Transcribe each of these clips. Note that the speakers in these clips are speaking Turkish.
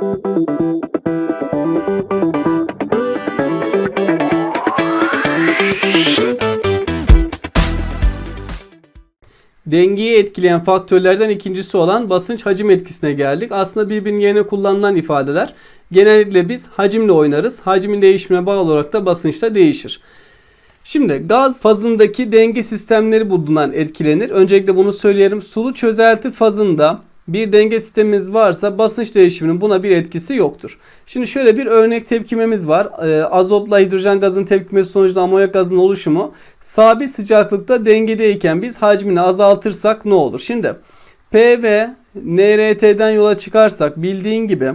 Dengeyi etkileyen faktörlerden ikincisi olan basınç hacim etkisine geldik. Aslında birbirinin yerine kullanılan ifadeler. Genellikle biz hacimle oynarız. Hacmin değişimine bağlı olarak da basınç da değişir. Şimdi gaz fazındaki denge sistemleri bundan etkilenir. Öncelikle bunu söyleyelim. Sulu çözelti fazında bir denge sistemimiz varsa basınç değişiminin buna bir etkisi yoktur. Şimdi şöyle bir örnek tepkimemiz var. Ee, azotla hidrojen gazın tepkimesi sonucunda amonyak gazının oluşumu. Sabit sıcaklıkta dengedeyken biz hacmini azaltırsak ne olur? Şimdi P ve NRT'den yola çıkarsak bildiğin gibi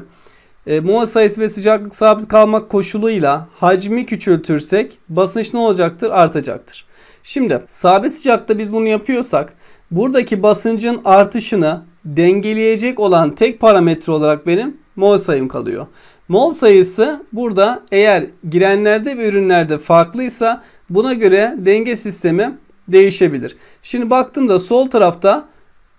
e, mol sayısı ve sıcaklık sabit kalmak koşuluyla hacmi küçültürsek basınç ne olacaktır? Artacaktır. Şimdi sabit sıcakta biz bunu yapıyorsak buradaki basıncın artışını dengeleyecek olan tek parametre olarak benim mol sayım kalıyor. Mol sayısı burada eğer girenlerde ve ürünlerde farklıysa buna göre denge sistemi değişebilir. Şimdi baktığımda sol tarafta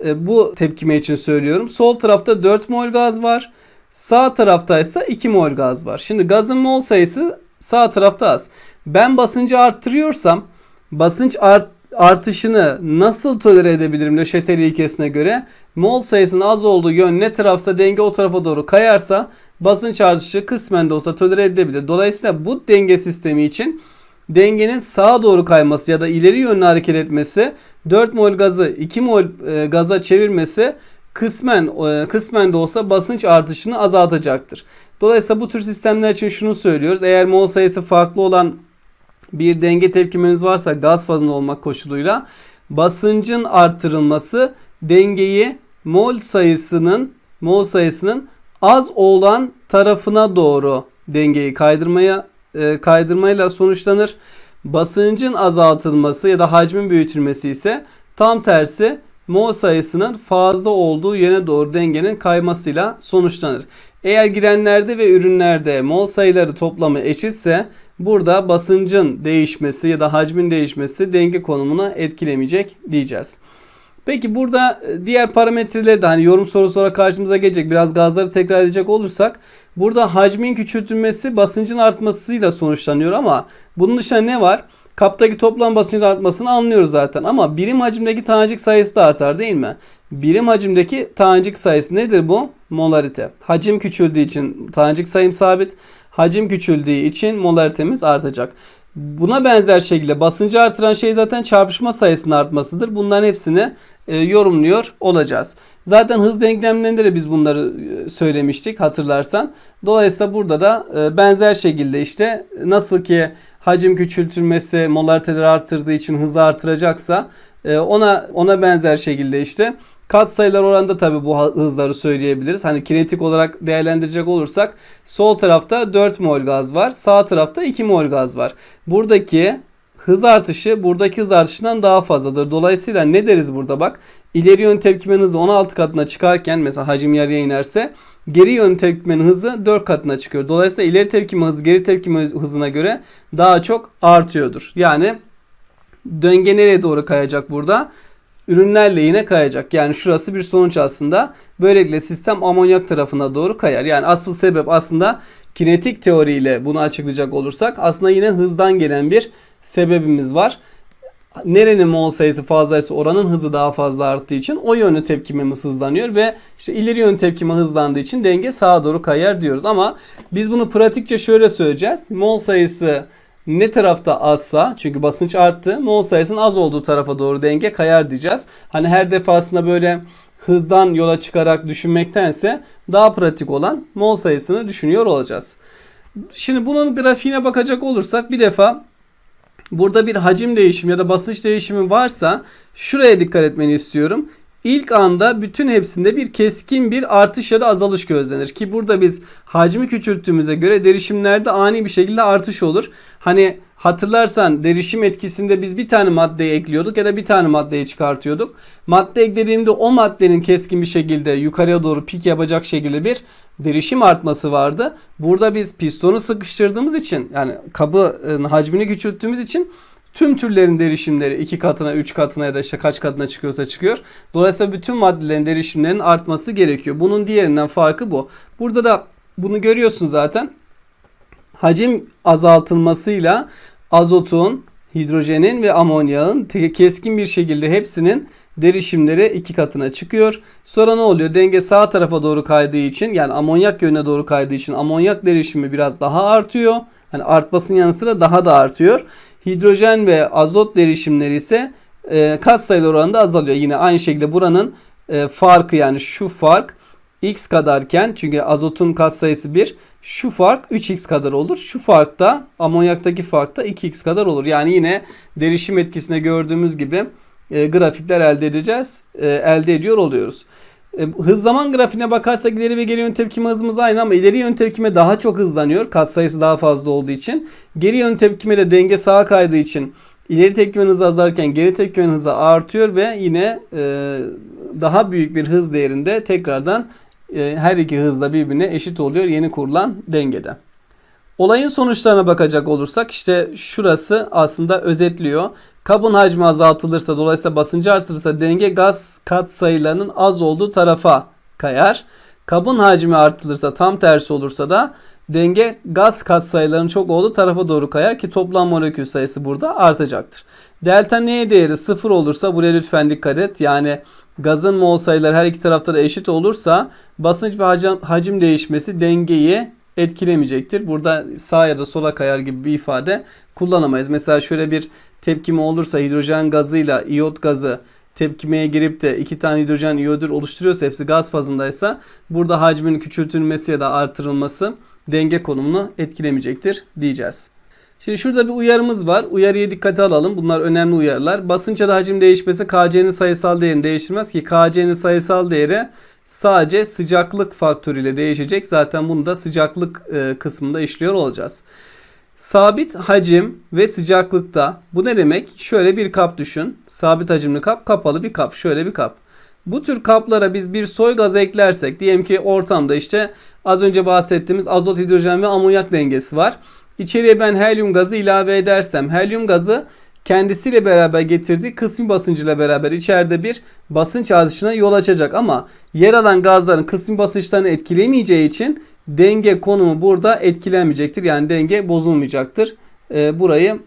e, bu tepkime için söylüyorum. Sol tarafta 4 mol gaz var. Sağ tarafta ise 2 mol gaz var. Şimdi gazın mol sayısı sağ tarafta az. Ben basıncı arttırıyorsam basınç art, artışını nasıl tolere edebilirim Löşetel ilkesine göre? Mol sayısının az olduğu yön ne tarafsa denge o tarafa doğru kayarsa basınç artışı kısmen de olsa tolere edilebilir. Dolayısıyla bu denge sistemi için dengenin sağa doğru kayması ya da ileri yönlü hareket etmesi 4 mol gazı 2 mol e, gaza çevirmesi kısmen e, kısmen de olsa basınç artışını azaltacaktır. Dolayısıyla bu tür sistemler için şunu söylüyoruz. Eğer mol sayısı farklı olan bir denge tepkimeniz varsa gaz fazında olmak koşuluyla basıncın artırılması dengeyi mol sayısının mol sayısının az olan tarafına doğru dengeyi kaydırmaya e, kaydırmayla sonuçlanır. Basıncın azaltılması ya da hacmin büyütülmesi ise tam tersi mol sayısının fazla olduğu yöne doğru dengenin kaymasıyla sonuçlanır. Eğer girenlerde ve ürünlerde mol sayıları toplamı eşitse burada basıncın değişmesi ya da hacmin değişmesi denge konumuna etkilemeyecek diyeceğiz. Peki burada e, diğer parametreleri de hani yorum sorusu olarak karşımıza gelecek. Biraz gazları tekrar edecek olursak burada hacmin küçültülmesi basıncın artmasıyla sonuçlanıyor ama bunun dışında ne var? Kaptaki toplam basıncın artmasını anlıyoruz zaten ama birim hacimdeki tanecik sayısı da artar değil mi? Birim hacimdeki tanecik sayısı nedir bu? Molarite. Hacim küçüldüğü için tanecik sayım sabit. Hacim küçüldüğü için molaritemiz artacak. Buna benzer şekilde basıncı artıran şey zaten çarpışma sayısının artmasıdır. Bunların hepsini e, yorumluyor olacağız. Zaten hız denklemlerinde de biz bunları e, söylemiştik hatırlarsan. Dolayısıyla burada da e, benzer şekilde işte nasıl ki hacim küçültülmesi molariteleri arttırdığı için hızı artıracaksa e, ona ona benzer şekilde işte kat sayılar oranında tabi bu hızları söyleyebiliriz. Hani kinetik olarak değerlendirecek olursak sol tarafta 4 mol gaz var. Sağ tarafta 2 mol gaz var. Buradaki hız artışı buradaki hız artışından daha fazladır. Dolayısıyla ne deriz burada bak. İleri yön tepkimenin hızı 16 katına çıkarken mesela hacim yarıya inerse geri yön tepkimenin hızı 4 katına çıkıyor. Dolayısıyla ileri tepkime hızı geri tepkime hızına göre daha çok artıyordur. Yani denge nereye doğru kayacak burada? Ürünler lehine kayacak. Yani şurası bir sonuç aslında. Böylelikle sistem amonyak tarafına doğru kayar. Yani asıl sebep aslında kinetik teoriyle bunu açıklayacak olursak aslında yine hızdan gelen bir sebebimiz var. Nerenin mol sayısı fazlaysa oranın hızı daha fazla arttığı için o yönlü tepkimemiz hızlanıyor ve işte ileri yön tepkime hızlandığı için denge sağa doğru kayar diyoruz. Ama biz bunu pratikçe şöyle söyleyeceğiz. Mol sayısı ne tarafta azsa çünkü basınç arttı mol sayısının az olduğu tarafa doğru denge kayar diyeceğiz. Hani her defasında böyle hızdan yola çıkarak düşünmektense daha pratik olan mol sayısını düşünüyor olacağız. Şimdi bunun grafiğine bakacak olursak bir defa burada bir hacim değişimi ya da basınç değişimi varsa şuraya dikkat etmeni istiyorum. İlk anda bütün hepsinde bir keskin bir artış ya da azalış gözlenir. Ki burada biz hacmi küçülttüğümüze göre derişimlerde ani bir şekilde artış olur. Hani hatırlarsan derişim etkisinde biz bir tane maddeyi ekliyorduk ya da bir tane maddeyi çıkartıyorduk. Madde eklediğimde o maddenin keskin bir şekilde yukarıya doğru pik yapacak şekilde bir derişim artması vardı. Burada biz pistonu sıkıştırdığımız için yani kabı hacmini küçülttüğümüz için Tüm türlerin derişimleri iki katına, üç katına ya da işte kaç katına çıkıyorsa çıkıyor. Dolayısıyla bütün maddelerin derişimlerinin artması gerekiyor. Bunun diğerinden farkı bu. Burada da bunu görüyorsun zaten. Hacim azaltılmasıyla azotun, hidrojenin ve amonyağın keskin bir şekilde hepsinin derişimleri iki katına çıkıyor. Sonra ne oluyor? Denge sağ tarafa doğru kaydığı için yani amonyak yönüne doğru kaydığı için amonyak derişimi biraz daha artıyor. Hani artmasının yanı sıra daha da artıyor. Hidrojen ve azot derişimleri ise e, katsayılar oranında azalıyor. Yine aynı şekilde buranın e, farkı yani şu fark x kadarken çünkü azotun katsayısı 1 şu fark 3x kadar olur. Şu fark da amonyaktaki fark da 2x kadar olur. Yani yine derişim etkisine gördüğümüz gibi e, grafikler elde edeceğiz. E, elde ediyor oluyoruz. E, hız zaman grafiğine bakarsak ileri ve geri yön tepkime hızımız aynı ama ileri yön tepkime daha çok hızlanıyor. Katsayısı daha fazla olduğu için. Geri yön tepkime de denge sağa kaydığı için ileri tepkimenin hızı azalırken geri tepkimenin hızı artıyor ve yine e, daha büyük bir hız değerinde tekrardan e, her iki hızla birbirine eşit oluyor yeni kurulan dengede. Olayın sonuçlarına bakacak olursak işte şurası aslında özetliyor. Kabın hacmi azaltılırsa dolayısıyla basıncı artırılırsa denge gaz kat sayılarının az olduğu tarafa kayar. Kabın hacmi artırılırsa tam tersi olursa da denge gaz kat sayılarının çok olduğu tarafa doğru kayar ki toplam molekül sayısı burada artacaktır. Delta N değeri sıfır olursa buraya lütfen dikkat et. Yani gazın mol sayıları her iki tarafta da eşit olursa basınç ve hacim, hacim değişmesi dengeyi etkilemeyecektir. Burada sağa ya da sola kayar gibi bir ifade kullanamayız. Mesela şöyle bir tepkime olursa hidrojen gazıyla iyot gazı tepkimeye girip de iki tane hidrojen iyodür oluşturuyorsa hepsi gaz fazındaysa burada hacmin küçültülmesi ya da artırılması denge konumunu etkilemeyecektir diyeceğiz. Şimdi şurada bir uyarımız var. Uyarıya dikkate alalım. Bunlar önemli uyarılar. Basınç ya da hacim değişmesi KC'nin sayısal değerini değiştirmez ki KC'nin sayısal değeri sadece sıcaklık faktörüyle değişecek. Zaten bunu da sıcaklık e, kısmında işliyor olacağız. Sabit hacim ve sıcaklıkta bu ne demek? Şöyle bir kap düşün. Sabit hacimli kap, kapalı bir kap. Şöyle bir kap. Bu tür kaplara biz bir soy gazı eklersek diyelim ki ortamda işte az önce bahsettiğimiz azot, hidrojen ve amonyak dengesi var. İçeriye ben helyum gazı ilave edersem helyum gazı kendisiyle beraber getirdiği kısmi basıncıyla beraber içeride bir basınç artışına yol açacak ama yer alan gazların kısmi basınçlarını etkilemeyeceği için denge konumu burada etkilenmeyecektir. Yani denge bozulmayacaktır. Ee, burayı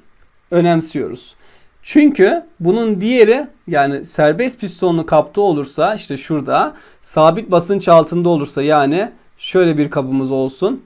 önemsiyoruz. Çünkü bunun diğeri yani serbest pistonlu kapta olursa işte şurada sabit basınç altında olursa yani şöyle bir kabımız olsun.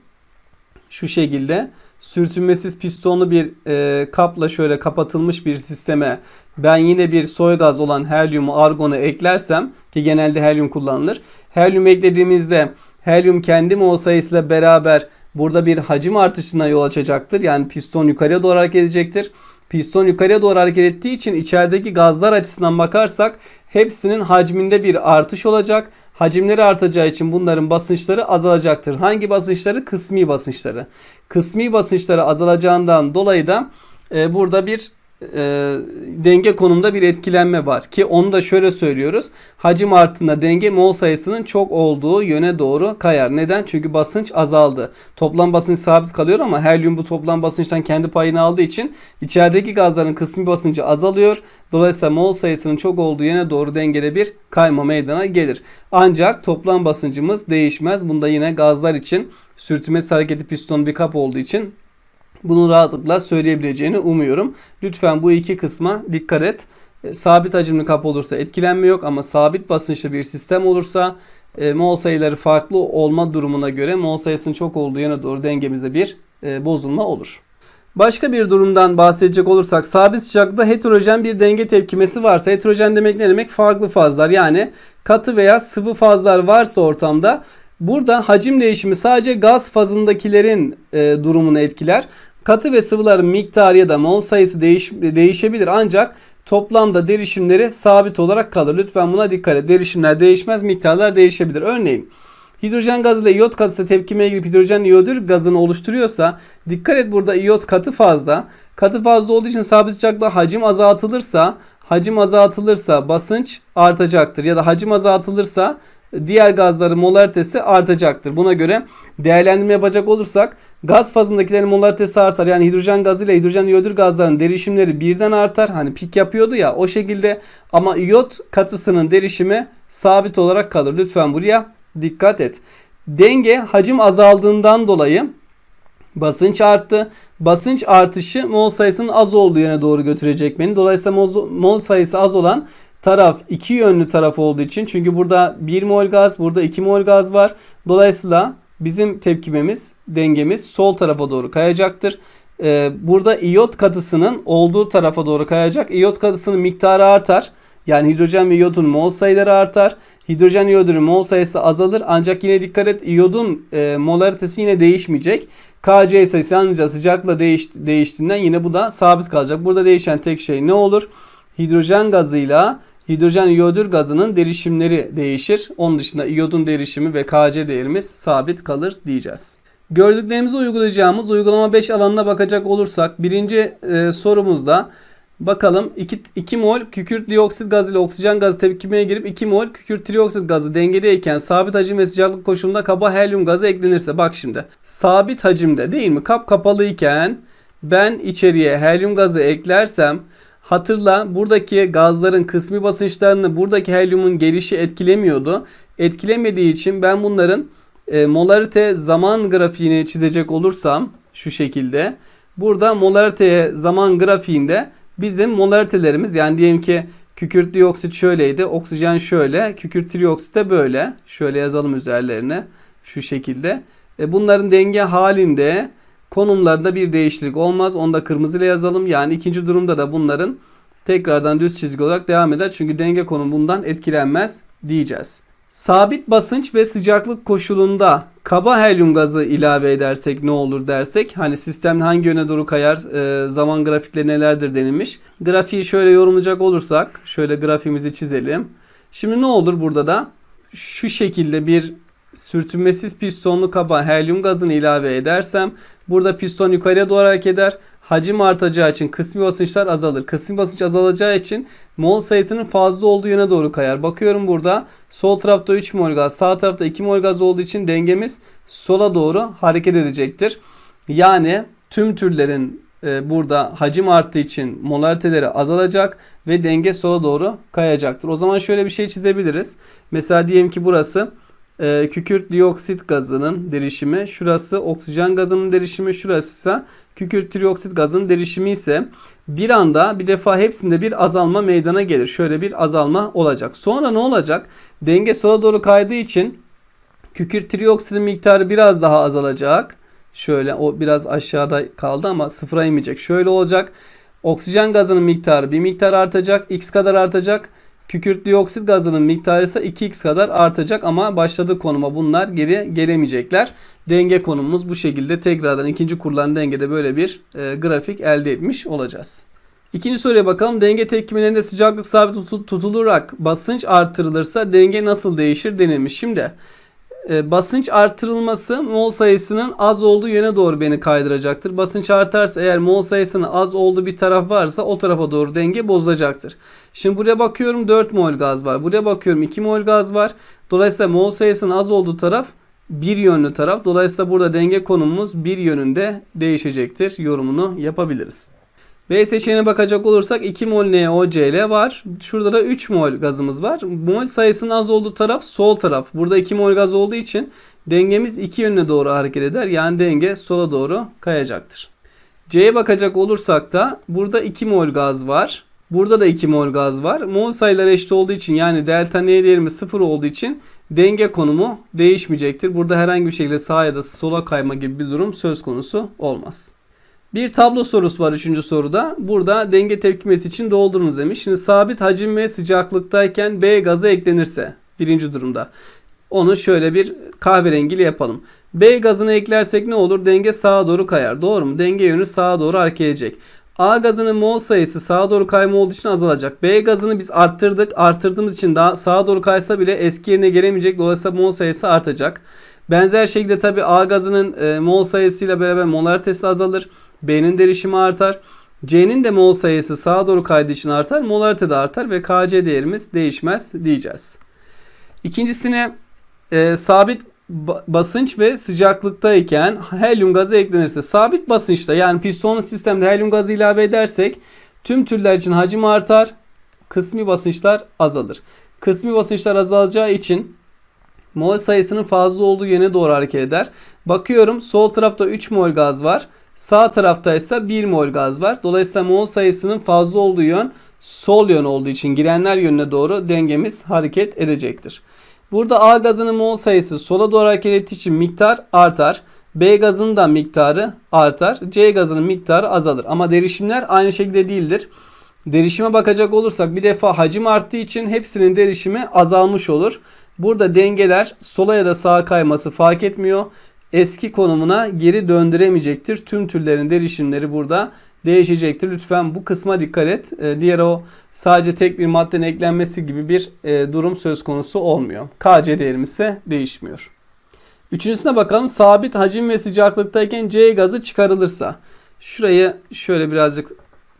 Şu şekilde sürtünmesiz pistonlu bir e, kapla şöyle kapatılmış bir sisteme ben yine bir soy gaz olan helyumu argonu eklersem ki genelde helyum kullanılır. Helyum eklediğimizde helyum kendi mol sayısıyla beraber burada bir hacim artışına yol açacaktır. Yani piston yukarıya doğru hareket edecektir. Piston yukarıya doğru hareket ettiği için içerideki gazlar açısından bakarsak hepsinin hacminde bir artış olacak. Hacimleri artacağı için bunların basınçları azalacaktır. Hangi basınçları? Kısmi basınçları. Kısmi basınçları azalacağından dolayı da e, burada bir e, denge konumda bir etkilenme var ki onu da şöyle söylüyoruz. Hacim arttığında denge mol sayısının çok olduğu yöne doğru kayar. Neden? Çünkü basınç azaldı. Toplam basınç sabit kalıyor ama helyum bu toplam basınçtan kendi payını aldığı için içerideki gazların kısmi basıncı azalıyor. Dolayısıyla mol sayısının çok olduğu yöne doğru dengede bir kayma meydana gelir. Ancak toplam basıncımız değişmez. Bunda yine gazlar için sürtünmesiz hareketi piston bir kap olduğu için bunu rahatlıkla söyleyebileceğini umuyorum. Lütfen bu iki kısma dikkat et. E, Sabit hacimli kap olursa etkilenme yok ama sabit basınçlı bir sistem olursa e, mol sayıları farklı olma durumuna göre mol sayısının çok olduğu yöne doğru dengemizde bir e, bozulma olur. Başka bir durumdan bahsedecek olursak sabit sıcaklıkta heterojen bir denge tepkimesi varsa heterojen demek ne demek? Farklı fazlar yani katı veya sıvı fazlar varsa ortamda burada hacim değişimi sadece gaz fazındakilerin e, durumunu etkiler. Katı ve sıvıların miktarı ya da mol sayısı değiş, değişebilir ancak toplamda derişimleri sabit olarak kalır. Lütfen buna dikkat et. Derişimler değişmez, miktarlar değişebilir. Örneğin hidrojen gazı ile iyot katısı tepkimeye girip hidrojen iyodür gazını oluşturuyorsa dikkat et burada iyot katı fazla. Katı fazla olduğu için sabit sıcaklıkta hacim azaltılırsa hacim azaltılırsa basınç artacaktır ya da hacim azaltılırsa diğer gazların molaritesi artacaktır. Buna göre değerlendirme yapacak olursak gaz fazındakilerin molaritesi artar. Yani hidrojen gazı ile hidrojen iyodür gazların derişimleri birden artar. Hani pik yapıyordu ya o şekilde ama iyot katısının derişimi sabit olarak kalır. Lütfen buraya dikkat et. Denge hacim azaldığından dolayı basınç arttı. Basınç artışı mol sayısının az olduğu yöne doğru götürecek beni. Dolayısıyla mol, mol sayısı az olan taraf iki yönlü taraf olduğu için çünkü burada 1 mol gaz burada 2 mol gaz var. Dolayısıyla bizim tepkimemiz dengemiz sol tarafa doğru kayacaktır. Ee, burada iyot katısının olduğu tarafa doğru kayacak. İyot katısının miktarı artar. Yani hidrojen ve iyodun mol sayıları artar. Hidrojen iyodunun mol sayısı azalır. Ancak yine dikkat et iyodun e, molaritesi yine değişmeyecek. Kc sayısı yalnızca sıcakla değiş, değiştiğinden yine bu da sabit kalacak. Burada değişen tek şey ne olur? Hidrojen gazıyla hidrojen iyodür gazının derişimleri değişir. Onun dışında iyodun derişimi ve Kc değerimiz sabit kalır diyeceğiz. Gördüklerimizi uygulayacağımız uygulama 5 alanına bakacak olursak birinci e, sorumuzda bakalım 2, 2 mol kükürt dioksit gazı ile oksijen gazı tepkimeye girip 2 mol kükürt trioksit gazı dengedeyken sabit hacim ve sıcaklık koşulunda kaba helyum gazı eklenirse bak şimdi sabit hacimde değil mi kap kapalı iken ben içeriye helyum gazı eklersem Hatırla buradaki gazların kısmi basınçlarını buradaki helyumun gelişi etkilemiyordu. Etkilemediği için ben bunların e, molarite zaman grafiğini çizecek olursam şu şekilde. Burada molariteye zaman grafiğinde bizim molaritelerimiz yani diyelim ki kükürt dioksit şöyleydi. Oksijen şöyle. Kükürt trioksit de böyle. Şöyle yazalım üzerlerine. Şu şekilde. E, bunların denge halinde konumlarda bir değişiklik olmaz. Onu da kırmızıyla yazalım. Yani ikinci durumda da bunların tekrardan düz çizgi olarak devam eder. Çünkü denge konum bundan etkilenmez diyeceğiz. Sabit basınç ve sıcaklık koşulunda kaba helyum gazı ilave edersek ne olur dersek hani sistem hangi yöne doğru kayar e, zaman grafikleri nelerdir denilmiş. Grafiği şöyle yorumlayacak olursak şöyle grafiğimizi çizelim. Şimdi ne olur burada da şu şekilde bir sürtünmesiz pistonlu kaba helyum gazını ilave edersem burada piston yukarıya doğru hareket eder. Hacim artacağı için kısmi basınçlar azalır. Kısmi basınç azalacağı için mol sayısının fazla olduğu yöne doğru kayar. Bakıyorum burada sol tarafta 3 mol gaz, sağ tarafta 2 mol gaz olduğu için dengemiz sola doğru hareket edecektir. Yani tüm türlerin e, burada hacim arttığı için molariteleri azalacak ve denge sola doğru kayacaktır. O zaman şöyle bir şey çizebiliriz. Mesela diyelim ki burası e, kükürt dioksit gazının derişimi, şurası oksijen gazının derişimi, şurası ise kükürt trioksit gazının derişimi ise bir anda bir defa hepsinde bir azalma meydana gelir. Şöyle bir azalma olacak. Sonra ne olacak? Denge sola doğru kaydığı için kükürt trioksitin miktarı biraz daha azalacak. Şöyle o biraz aşağıda kaldı ama sıfıra inmeyecek. Şöyle olacak. Oksijen gazının miktarı bir miktar artacak. X kadar artacak. Kükürt dioksit gazının miktarı ise 2x kadar artacak ama başladığı konuma bunlar geri gelemeyecekler. Denge konumumuz bu şekilde tekrardan ikinci kurulan dengede böyle bir e, grafik elde etmiş olacağız. İkinci soruya bakalım. Denge tepkimelerinde sıcaklık sabit tutularak basınç artırılırsa denge nasıl değişir denilmiş. Şimdi e, basınç artırılması mol sayısının az olduğu yöne doğru beni kaydıracaktır. Basınç artarsa eğer mol sayısının az olduğu bir taraf varsa o tarafa doğru denge bozulacaktır. Şimdi buraya bakıyorum 4 mol gaz var. Buraya bakıyorum 2 mol gaz var. Dolayısıyla mol sayısının az olduğu taraf bir yönlü taraf. Dolayısıyla burada denge konumumuz bir yönünde değişecektir. Yorumunu yapabiliriz. B seçeneğine bakacak olursak 2 mol NaOCl var. Şurada da 3 mol gazımız var. Mol sayısının az olduğu taraf sol taraf. Burada 2 mol gaz olduğu için dengemiz iki yönüne doğru hareket eder. Yani denge sola doğru kayacaktır. C'ye bakacak olursak da burada 2 mol gaz var. Burada da 2 mol gaz var. Mol sayıları eşit olduğu için yani delta N değerimiz 0 olduğu için denge konumu değişmeyecektir. Burada herhangi bir şekilde sağa ya da sola kayma gibi bir durum söz konusu olmaz. Bir tablo sorusu var 3. soruda. Burada denge tepkimesi için doldurunuz demiş. Şimdi sabit hacim ve sıcaklıktayken B gazı eklenirse birinci durumda. Onu şöyle bir kahverengili yapalım. B gazını eklersek ne olur? Denge sağa doğru kayar. Doğru mu? Denge yönü sağa doğru edecek. A gazının mol sayısı sağa doğru kayma olduğu için azalacak. B gazını biz arttırdık. Arttırdığımız için daha sağa doğru kaysa bile eski yerine gelemeyecek. Dolayısıyla mol sayısı artacak. Benzer şekilde tabi A gazının e, mol sayısıyla beraber molaritesi azalır. B'nin derişimi artar. C'nin de mol sayısı sağa doğru kaydığı için artar. Molarite de artar ve Kc değerimiz değişmez diyeceğiz. İkincisine e, sabit basınç ve sıcaklıktayken helyum gazı eklenirse sabit basınçta yani pistonlu sistemde helyum gazı ilave edersek tüm türler için hacim artar. Kısmi basınçlar azalır. Kısmi basınçlar azalacağı için mol sayısının fazla olduğu yöne doğru hareket eder. Bakıyorum sol tarafta 3 mol gaz var. Sağ tarafta ise 1 mol gaz var. Dolayısıyla mol sayısının fazla olduğu yön sol yön olduğu için girenler yönüne doğru dengemiz hareket edecektir. Burada A gazının mol sayısı sola doğru hareket ettiği için miktar artar. B gazının da miktarı artar. C gazının miktarı azalır. Ama derişimler aynı şekilde değildir. Derişime bakacak olursak bir defa hacim arttığı için hepsinin derişimi azalmış olur. Burada dengeler sola ya da sağa kayması fark etmiyor. Eski konumuna geri döndüremeyecektir. Tüm türlerin derişimleri burada değişecektir. Lütfen bu kısma dikkat et. Ee, Diğer o sadece tek bir maddenin eklenmesi gibi bir e, durum söz konusu olmuyor. KC değerimiz ise değişmiyor. Üçüncüsüne bakalım. Sabit hacim ve sıcaklıktayken C gazı çıkarılırsa. Şurayı şöyle birazcık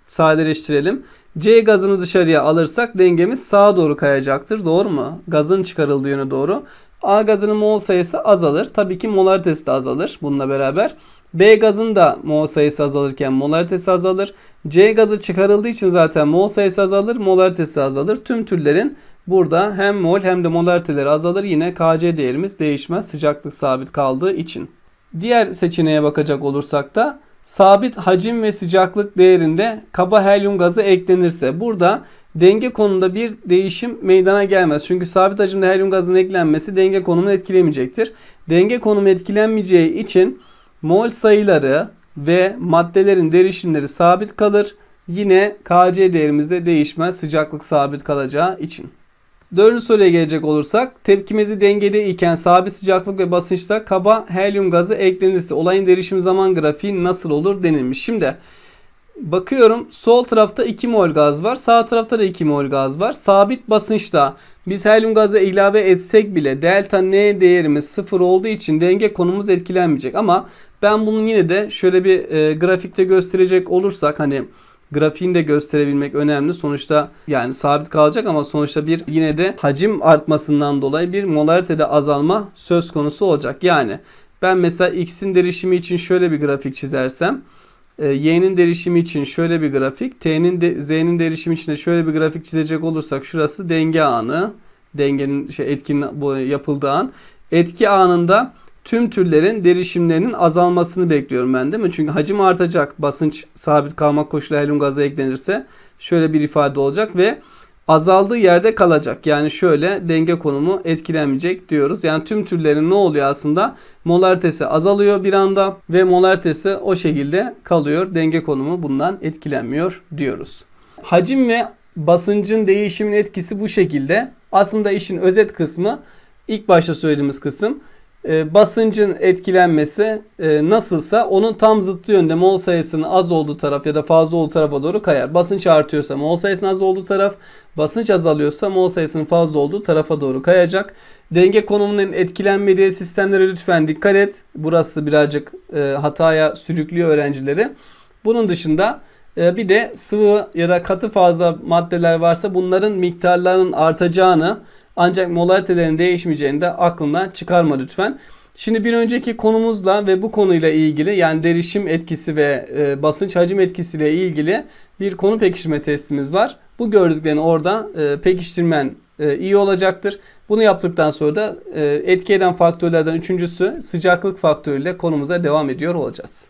sadeleştirelim. C gazını dışarıya alırsak dengemiz sağa doğru kayacaktır. Doğru mu? Gazın çıkarıldığı yöne doğru. A gazının mol sayısı azalır. Tabii ki molaritesi de azalır bununla beraber. B gazın da mol sayısı azalırken molaritesi azalır. C gazı çıkarıldığı için zaten mol sayısı azalır, molaritesi azalır. Tüm türlerin burada hem mol hem de molariteleri azalır. Yine Kc değerimiz değişmez sıcaklık sabit kaldığı için. Diğer seçeneğe bakacak olursak da sabit hacim ve sıcaklık değerinde kaba helyum gazı eklenirse burada denge konumunda bir değişim meydana gelmez. Çünkü sabit hacimde helyum gazının eklenmesi denge konumunu etkilemeyecektir. Denge konumu etkilenmeyeceği için mol sayıları ve maddelerin derişimleri sabit kalır. Yine Kc değerimiz de değişmez sıcaklık sabit kalacağı için. Dördüncü soruya gelecek olursak tepkimezi dengede iken sabit sıcaklık ve basınçta kaba helyum gazı eklenirse olayın derişim zaman grafiği nasıl olur denilmiş. Şimdi bakıyorum sol tarafta 2 mol gaz var sağ tarafta da 2 mol gaz var. Sabit basınçta biz helyum gazı ilave etsek bile delta N değerimiz sıfır olduğu için denge konumuz etkilenmeyecek. Ama ben bunun yine de şöyle bir e, grafikte gösterecek olursak hani grafiğini de gösterebilmek önemli. Sonuçta yani sabit kalacak ama sonuçta bir yine de hacim artmasından dolayı bir molaritede azalma söz konusu olacak. Yani ben mesela X'in derişimi için şöyle bir grafik çizersem e, Y'nin derişimi için şöyle bir grafik, T'nin de, Z'nin derişimi için de şöyle bir grafik çizecek olursak şurası denge anı. Dengenin şey etkinin yapıldığı an. Etki anında tüm türlerin derişimlerinin azalmasını bekliyorum ben değil mi? Çünkü hacim artacak. Basınç sabit kalmak koşuluyla helyum gazı eklenirse şöyle bir ifade olacak ve azaldığı yerde kalacak. Yani şöyle denge konumu etkilenmeyecek diyoruz. Yani tüm türlerin ne oluyor aslında? Molaritesi azalıyor bir anda ve molaritesi o şekilde kalıyor. Denge konumu bundan etkilenmiyor diyoruz. Hacim ve basıncın değişimin etkisi bu şekilde. Aslında işin özet kısmı ilk başta söylediğimiz kısım e, basıncın etkilenmesi e, nasılsa onun tam zıttı yönde mol sayısının az olduğu taraf ya da fazla olduğu tarafa doğru kayar. Basınç artıyorsa mol sayısının az olduğu taraf, basınç azalıyorsa mol sayısının fazla olduğu tarafa doğru kayacak. Denge konumunun etkilenmediği sistemlere lütfen dikkat et. Burası birazcık e, hataya sürüklüyor öğrencileri. Bunun dışında e, bir de sıvı ya da katı fazla maddeler varsa bunların miktarlarının artacağını ancak molaritelerin değişmeyeceğini de aklından çıkarma lütfen. Şimdi bir önceki konumuzla ve bu konuyla ilgili yani derişim etkisi ve e, basınç hacim etkisiyle ilgili bir konu pekiştirme testimiz var. Bu gördüklerini orada e, pekiştirmen e, iyi olacaktır. Bunu yaptıktan sonra da e, etki eden faktörlerden üçüncüsü sıcaklık faktörüyle konumuza devam ediyor olacağız.